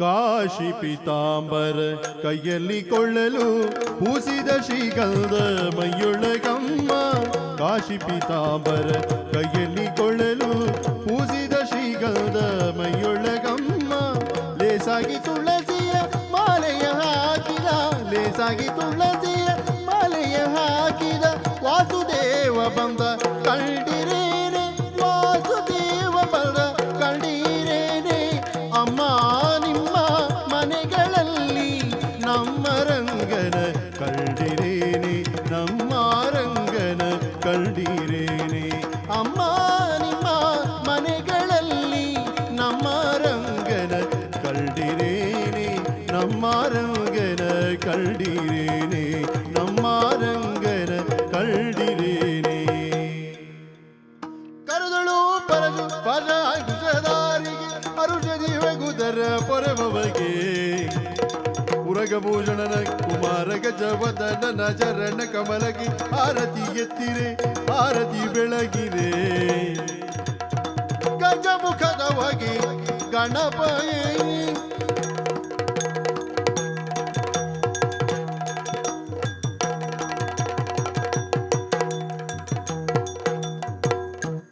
ಕಾಶಿ ಪಿತಾಂಬರ ಕೈಯಲ್ಲಿ ಕೊಳ್ಳಲು ಪೂಸಿದ ಶ್ರೀಗಂಧ ಮೈಯೊಳಗಮ್ಮ. ಕಾಶಿ ಪಿತಾಂಬರ ಕೈಯಲ್ಲಿ ಕೊಳ್ಳಲು ಪೂಸಿದ ಶ್ರೀಗಂಧ ಮೈಯೊಳಗಮ್ಮ. ಲೇಸಾಗಿ ತುಳಸಿಯ ಮಾಲೆಯ ಹಾಕಿದ, ಲೇಸಾಗಿ ತುಳಸಿಯ ಮಾಲೆಯ ಹಾಕಿದ ವಾಸುದೇವ ಬಂದ ಕಂಡಿರೇನೆ ಕಂಡಿರೇನೆ. ಅಮ್ಮ, ನಿಮ್ಮ ಮನೆಗಳಲ್ಲಿ ನಮ್ಮ ರಂಗನ ಕಂಡಿರೇನೆ. ನಮ್ಮ ರಂಗನ ಕಂಡಿರೇನೆ. ನಮ್ಮ ರಂಗನ ಕಂಡಿರೇನೆ. ಕರೆದಳು ಪರದು ಪರ ಅರುಷದಿ ಗುದರ ಪೊರೆಬಗೆ ಉರಗಭೂಷಣನ ಕುಮಾರ ಗಜವದನ ಚರಣ ಕಮಲಗಿ ಆರತಿ ಎತ್ತಿರೆ ಆರತಿ ಬೆಳಗಿರೆ. ಗಜಮುಖದ ಹೊಗೆ ಗಣಪ